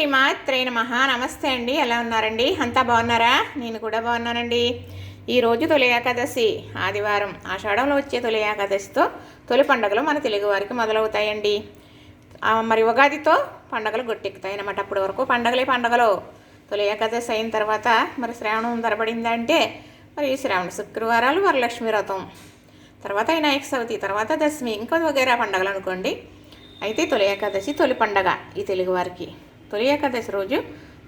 శ్రీమాత్రే నమ. నమస్తే అండి. ఎలా ఉన్నారండి? అంతా బాగున్నారా? నేను కూడా బాగున్నానండి. ఈరోజు తొలి ఏకాదశి ఆదివారం. ఆషాఢంలో వచ్చే తొలి ఏకాదశితో తొలి పండుగలు మన తెలుగువారికి మొదలవుతాయండి. మరి ఉగాదితో పండగలు గొట్టెక్కుతాయి అన్నమాట. అప్పటి వరకు పండుగలే పండగలు. తొలి ఏకాదశి అయిన తర్వాత మరి శ్రావణం ధరపడిందంటే మరి శ్రావణ శుక్రవారాలు వరలక్ష్మి వ్రతం. తర్వాత వినాయక చవితి తర్వాత దశమి ఇంకా వగేరా పండగలు అనుకోండి. అయితే తొలి ఏకాదశి తొలి పండగ ఈ తెలుగువారికి తొలి ఏకాదశి రోజు.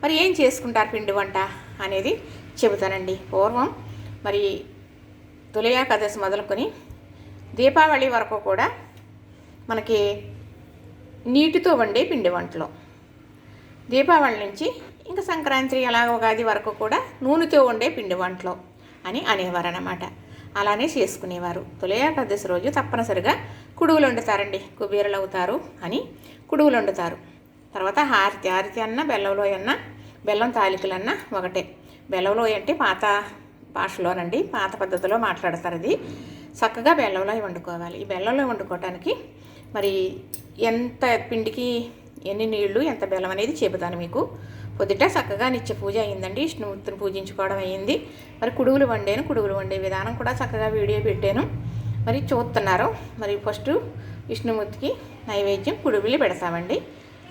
మరి ఏం చేసుకుంటారు పిండి వంట అనేది చెబుతానండి. పూర్వం మరి తొలి ఏకాదశి మొదలుకొని దీపావళి వరకు కూడా మనకి నీటితో వండే పిండి వంటలు. దీపావళి నుంచి ఇంకా సంక్రాంతి అలా ఉగాది వరకు కూడా నూనెతో వండే పిండి వంటలు అని అనేవారు అన్నమాట అలానే చేసుకునేవారు. తొలి ఏకాదశి రోజు తప్పనిసరిగా కుడుగులు వండుతారండి. కుబేరులు అవుతారు అని కుడుగులు వండుతారు. తర్వాత హారతి హారతి అన్న బెల్లంలో అన్న బెల్లం తాలికలన్న ఒకటే. బెల్లంలోయ అంటే పాత భాషలోనండి పాత పద్ధతిలో మాట్లాడతారు అది చక్కగా బెల్లంలో వండుకోవాలి. ఈ బెల్లంలో వండుకోవటానికి మరి ఎంత పిండికి ఎన్ని నీళ్ళు ఎంత బెల్లం అనేది చెబుతాను మీకు. పొద్దుట చక్కగా నిత్య పూజ అయ్యిందండి విష్ణుమూర్తిని పూజించుకోవడం అయ్యింది మరి కుడుగులు వండాను. కుడుగులు వండే విధానం కూడా చక్కగా వీడియో పెట్టాను. మరి చూస్తున్నారు. మరి ఫస్ట్ విష్ణుమూర్తికి నైవేద్యం కుడువులు పెడతామండి.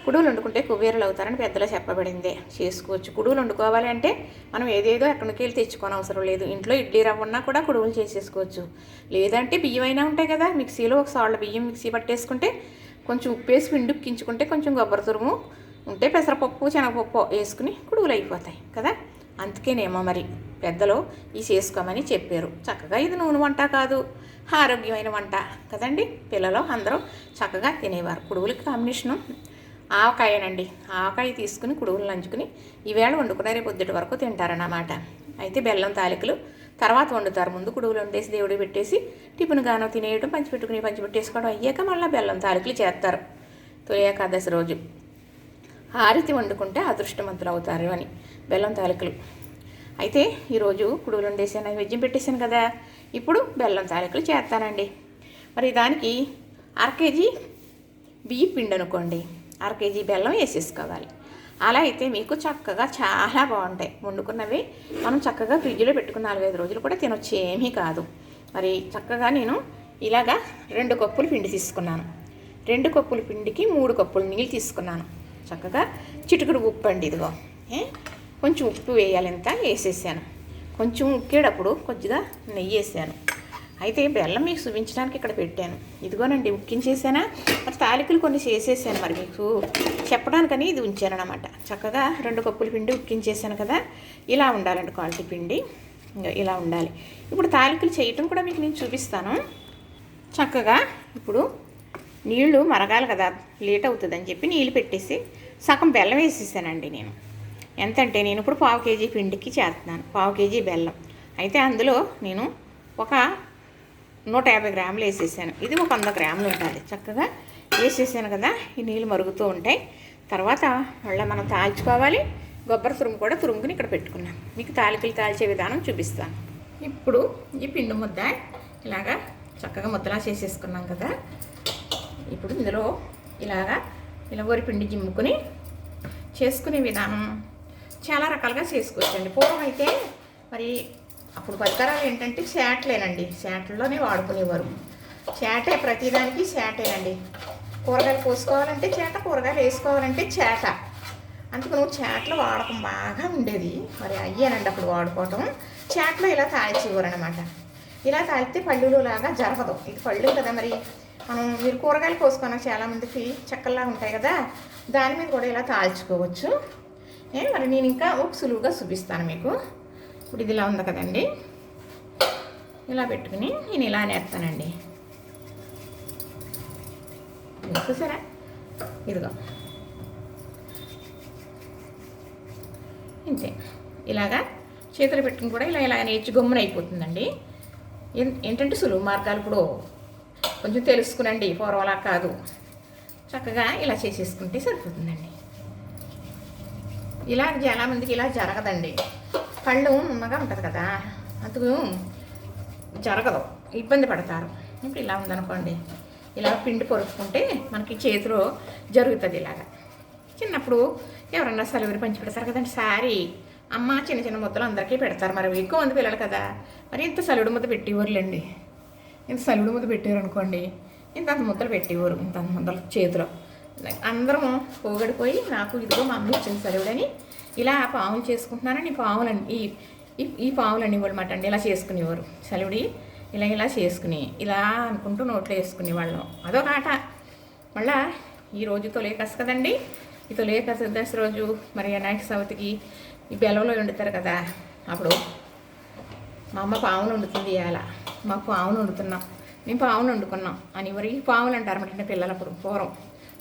కుడువులు వండుకుంటే కుబేరులు అవుతారని పెద్దలు చెప్పబడిందే. చేసుకోవచ్చు. కుడువులు వండుకోవాలి అంటే మనం ఏదేదో ఎక్కడికి వెళ్ళి తెచ్చుకోని అవసరం లేదు. ఇంట్లో ఇడ్లీ రవ్వ ఉన్నా కూడా కుడువులు చేసేసుకోవచ్చు. లేదంటే బియ్యం అయినా ఉంటాయి కదా మిక్సీలో ఒక సాళ్ళ బియ్యం మిక్సీ పట్టేసుకుంటే కొంచెం ఉప్పేసి పిండి ఉక్కించుకుంటే కొంచెం కొబ్బరి తురుము ఉంటే పెసరపప్పు శనగపప్పు వేసుకుని కుడువులు అయిపోతాయి కదా. అందుకేనేమో మరి పెద్దలు ఈ చేసుకోమని చెప్పారు. చక్కగా ఇది నూనె వంట కాదు ఆరోగ్యమైన వంట కదండి. పిల్లలు అందరూ చక్కగా తినేవారు. కుడువులకి కాంబినేషను ఆవకాయనండి. ఆవకాయ తీసుకుని కుడుగులు నంచుకుని ఈవేళ వండుకునే రేపు పొద్దుటి వరకు తింటారన్నమాట. అయితే బెల్లం తాలికలు తర్వాత వండుతారు. ముందు కుడుగులు వండేసి దేవుడు పెట్టేసి టిఫిన్ గానో తినేయడం పంచిపెట్టుకుని పంచిపెట్టేసుకోవడం అయ్యాక మళ్ళీ బెల్లం తాలికలు చేస్తారు. తొలి ఏకాదశి రోజు. హారతి వండుకుంటే అదృష్టవంతులు అవుతారు అని బెల్లం తాలికలు. అయితే ఈరోజు కుడుగులు వండేసాను నైవేద్యం పెట్టేశాను కదా. ఇప్పుడు బెల్లం తాలికలు చేస్తానండి. మరి దానికి అర కేజీ బియ్య పిండి అనుకోండి. అర కేజీ బెల్లం వేసేసుకోవాలి. అలా అయితే మీకు చక్కగా చాలా బాగుంటాయి. వండుకున్నవి మనం చక్కగా ఫ్రిడ్జ్లో పెట్టుకున్న నాలుగైదు రోజులు కూడా తినొచ్చు ఏమీ కాదు. మరి చక్కగా నేను ఇలాగా రెండు కప్పులు పిండి తీసుకున్నాను. రెండు కప్పుల పిండికి మూడు కప్పులు నీళ్ళు తీసుకున్నాను. చక్కగా చిటుకుడు ఉప్పు అండి ఇదిగో. కొంచెం ఉప్పు వేయాలి ఎంత వేసేసాను. కొంచెం ఉక్కేటప్పుడు కొద్దిగా నెయ్యి వేసాను. అయితే బెల్లం మీకు చూపించడానికి ఇక్కడ పెట్టాను. ఇదిగోనండి ఉక్కించేసానా? మరి తాలికలు కొన్ని చేసేసాను మరి మీకు చెప్పడానికని ఇది ఉంచాను అనమాట చక్కగా రెండు కప్పుల పిండి ఉక్కించేసాను కదా ఇలా ఉండాలండి క్వాలిటీ పిండి. ఇలా ఉండాలి. ఇప్పుడు తాలికలు చేయటం కూడా మీకు నేను చూపిస్తాను. చక్కగా ఇప్పుడు నీళ్ళు మరగాలి కదా లేట్ అవుతుందని చెప్పి నీళ్ళు పెట్టేసి సగం బెల్లం వేసేసానండి నేను. ఎంతంటే నేను ఇప్పుడు పావు కేజీ పిండికి చేస్తున్నాను పావు కేజీ బెల్లం. అయితే అందులో నేను ఒక నూట యాభై గ్రాములు వేసేసాను. ఇది ఒక వంద గ్రాములు ఉండాలి. చక్కగా వేసేసాను కదా ఈ నీళ్ళు మరుగుతూ ఉంటాయి. తర్వాత మళ్ళీ మనం తాల్చుకోవాలి. కొబ్బరి తురుము కూడా తురుముకుని ఇక్కడ పెట్టుకున్నాం. మీకు తాలికలు తాల్చే విధానం చూపిస్తాను. ఇప్పుడు ఈ పిండి ముద్ద ఇలాగా చక్కగా ముద్దలా చేసేసుకున్నాం కదా. ఇప్పుడు ఇందులో ఇలాగా ఇలా వరి పిండి జిమ్ముకుని చేసుకునే విధానం చాలా రకాలుగా చేసుకోవచ్చండి. పూర్వం అయితే మరి అప్పుడు పరికరాలు ఏంటంటే శాట్లేనండి. శాట్లలోనే వాడుకునేవారు. చేటే ప్రతిదానికి చేటేనండి కూరగాయలు కోసుకోవాలంటే చేట కూరగాయలు వేసుకోవాలంటే చేట. అందుకు నువ్వు చేటలు వాడకం బాగా ఉండేది. మరి అయ్యానండి అప్పుడు వాడుకోవటం. చేటలో ఇలా తాల్చేవారు అనమాట ఇలా తాగితే పళ్ళులో లాగా జరగదు. ఇది పళ్ళు కదా మరి. మనం మీరు కూరగాయలు కోసుకున్న చాలామందికి చెక్కల్లా ఉంటాయి కదా. దాని మీద కూడా ఇలా తాల్చుకోవచ్చు ఏ మరి నేను ఇంకా ఒక సులువుగా చూపిస్తాను మీకు. ఇప్పుడు ఇది ఇలా ఉంది కదండి. ఇలా పెట్టుకుని నేను ఇలా నేర్తానండి చూసారా? ఇదిగో. ఇంతే. ఇలాగా చేతులు పెట్టుకుని కూడా ఇలా ఇలా నేర్చి గమ్మున అయిపోతుందండి. ఏం- ఏంటంటే సులువు మార్గాలు ఇప్పుడు కొంచెం తెలుసుకునండి పూర్వలా కాదు. చక్కగా ఇలా చేసేసుకుంటే సరిపోతుందండి. ఇలా చాలామందికి ఇలా జరగదండి. పళ్ళు ఉన్నగా ఉంటుంది కదా అందుకు జరగదు ఇబ్బంది పడతారు. ఇప్పుడు ఇలా ఉందనుకోండి ఇలా పిండి పొరుచుకుంటే మనకి చేతిలో జరుగుతుంది ఇలాగా. చిన్నప్పుడు ఎవరన్నా సెలవులు పంచి పెడతారు కదండి సారీ. అమ్మ చిన్న చిన్న ముద్దలు అందరికీ పెడతారు మరి ఎక్కువ మంది పిల్లలు కదా. మరి ఇంత సలుడు ముద్ద పెట్టేవారులేండి. ఇంత సలుడు ముద్ద పెట్టారు అనుకోండి ఇంత అంత ముద్దలు పెట్టేవారు ఇంత అంత ముద్దలు చేతిలో. అందరం పోగడిపోయి నాకు ఇదిగో మా అమ్మ ఇచ్చింది సలువుడని ఇలా పావులు చేసుకుంటున్నారని పావులని ఈ ఈ- ఈ పావులు అనేవాళ్ళమాట అండి ఇలా చేసుకునేవారు. చలివిడి ఇలా ఇలా చేసుకుని ఇలా అనుకుంటూ నోట్లో వేసుకునేవాళ్ళం అదొక ఆట మళ్ళా ఈ రోజు తొలేకస్ కదండి? ఈ తొలేకస్ దశ రోజు మరి వినాయక చవితికి ఈ బెల్లంలో వండుతారు కదా? అప్పుడు మా అమ్మ పావును వండుతుంది ఇవాళ. మాకు పావును వండుతున్నాం. మేము పావును వండుకున్నాం అని ఈ పావులు అంటారు అన్నమాట పిల్లలు అప్పుడు పూర్వం.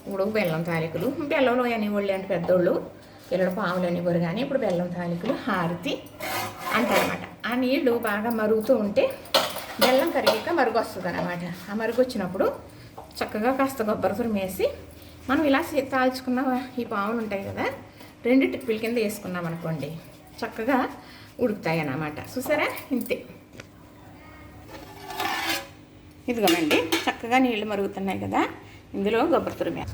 ఇప్పుడు బెల్లం తారీఖులు బెల్లంలో అనేవాళ్ళు అంటే పెద్దోళ్ళు. పిల్లలు పాములు అనేవారు కానీ ఇప్పుడు బెల్లం తాలికలు హారతి అంటారనమాట ఆ నీళ్ళు బాగా మరుగుతూ ఉంటే బెల్లం కరిగాక మరుగు వస్తుంది అనమాట ఆ మరుగు వచ్చినప్పుడు చక్కగా కాస్త కొబ్బరి తురిమేసి మనం ఇలా తాల్చుకున్న ఈ పాములు ఉంటాయి కదా రెండు టిప్పుల కింద వేసుకున్నాం అనుకోండి చక్కగా ఉడుకుతాయి అన్నమాట చూసారా? ఇంతే. ఇదిగోనండి చక్కగా నీళ్ళు మరుగుతున్నాయి కదా ఇందులో కొబ్బరి తురిమే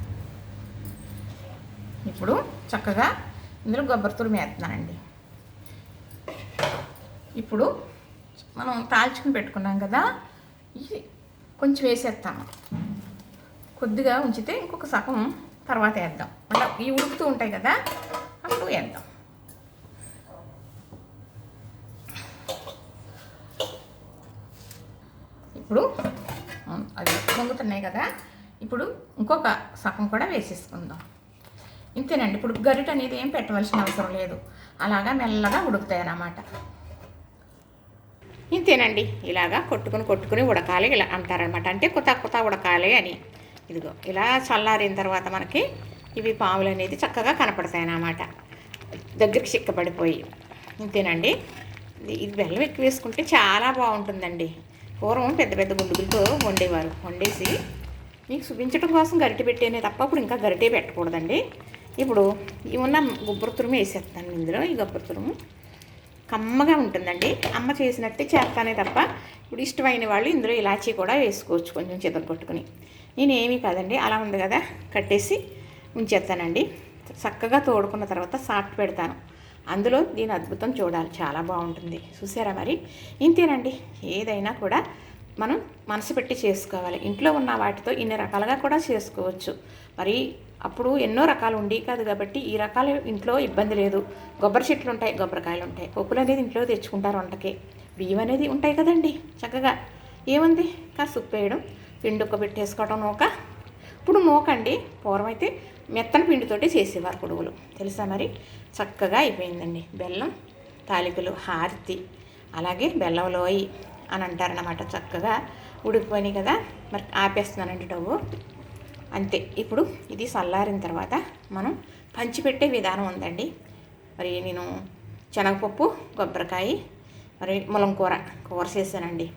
ఇప్పుడు చక్కగా ఇందులో కొబ్బరి తురుము వేస్తున్నానండి. ఇప్పుడు మనం తాల్చుకుని పెట్టుకున్నాం కదా ఇది కొంచెం వేసేస్తాను. కొద్దిగా ఉంచితే ఇంకొక సగం తర్వాత వేద్దాం. అంటే ఇవి ఉడుకుతూ ఉంటాయి కదా అప్పుడు వేద్దాం. ఇప్పుడు అవి పొంగుతున్నాయి కదా ఇప్పుడు ఇంకొక సగం కూడా వేసేసుకుందాం. ఇంతేనండి. ఇప్పుడు గరిట అనేది ఏం పెట్టవలసిన అవసరం లేదు. అలాగా మెల్లగా ఉడుకుతాయి అన్నమాట ఇంతేనండి. ఇలాగా కొట్టుకుని కొట్టుకుని ఉడకాలి ఇలా అంటారనమాట అంటే కొత్త కొత్త ఉడకాలి అని. ఇదిగో ఇలా చల్లారిన తర్వాత మనకి ఇవి పాములు అనేది చక్కగా కనపడతాయి అన్నమాట దగ్గరికి చిక్కబడిపోయి. ఇంతేనండి. ఇది- బెల్లం ఎక్కువ వేసుకుంటే చాలా బాగుంటుందండి. పూర్వం పెద్ద పెద్ద గుండుగులతో వండేవారు. వండేసి మీకు చూపించడం కోసం గరిటె పెట్టేనే తప్ప ఇప్పుడు ఇంకా గరిటె పెట్టకూడదండి. ఇప్పుడు ఈ ఉన్న గుబ్బరి తురుము వేసేస్తాను ఇందులో. ఈ కొబ్బరి తురుము కమ్మగా ఉంటుందండి. అమ్మ చేసినట్టే చేస్తానే తప్ప ఇప్పుడు ఇష్టమైన వాళ్ళు ఇందులో ఇలాచీ కూడా వేసుకోవచ్చు కొంచెం చితలు కొట్టుకుని. నేనేమీ కాదండి అలా ఉంది కదా కట్టేసి ఉంచేస్తానండి. చక్కగా తోడుకున్న తర్వాత సాఫ్ట్ పెడతాను. అందులో దీని అద్భుతం చూడాలి చాలా బాగుంటుంది. చూసారా మరి? ఇంతేనండి. ఏదైనా కూడా మనం మనసు పెట్టి చేసుకోవాలి. ఇంట్లో ఉన్న వాటితో ఇన్ని రకాలుగా కూడా చేసుకోవచ్చు. మరి అప్పుడు ఎన్నో రకాలు ఉండి కాదు కాబట్టి ఈ రకాల ఇంట్లో ఇబ్బంది లేదు. కొబ్బరి చెట్లు ఉంటాయి కొబ్బరికాయలు ఉంటాయి. పప్పులు అనేది ఇంట్లో తెచ్చుకుంటారు వంటకి. బియ్యం అనేది ఉంటాయి కదండి చక్కగా. ఏముంది? కాస్త ఉప్పు వేయడం పిండి ఒక్క పెట్టేసుకోవడం నూక. ఇప్పుడు నూకండి పూర్వం అయితే మెత్తన పిండితోటి చేసేవారు కొడుగులు తెలుసా మరి? చక్కగా అయిపోయిందండి. బెల్లం తాలికలు హారతి అలాగే బెల్లం లోయి అని అంటారనమాట చక్కగా ఉడికిపోయినాయి కదా. మరి ఆపేస్తున్నానండి డబ్బు. అంతే. ఇప్పుడు ఇది చల్లారిన తర్వాత మనం పంచిపెట్టే విధానం ఉందండి. మరి నేను శనగపప్పు కొబ్బరికాయ మరి ములం కూర కూర చేశానండి.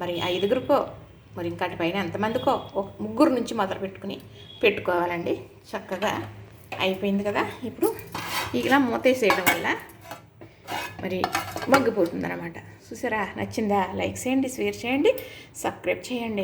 మరి ఐదుగురికో మరి ఇంకటి పైన ఎంతమందికో ఒక ముగ్గురు నుంచి మొదలు పెట్టుకుని పెట్టుకోవాలండి. చక్కగా అయిపోయింది కదా. ఇప్పుడు ఇలా మూతేసేయడం వల్ల మరి మగ్గిపోతుంది అనమాట చూసారా? నచ్చిందా? లైక్ చేయండి షేర్ చేయండి సబ్స్క్రైబ్ చేయండి.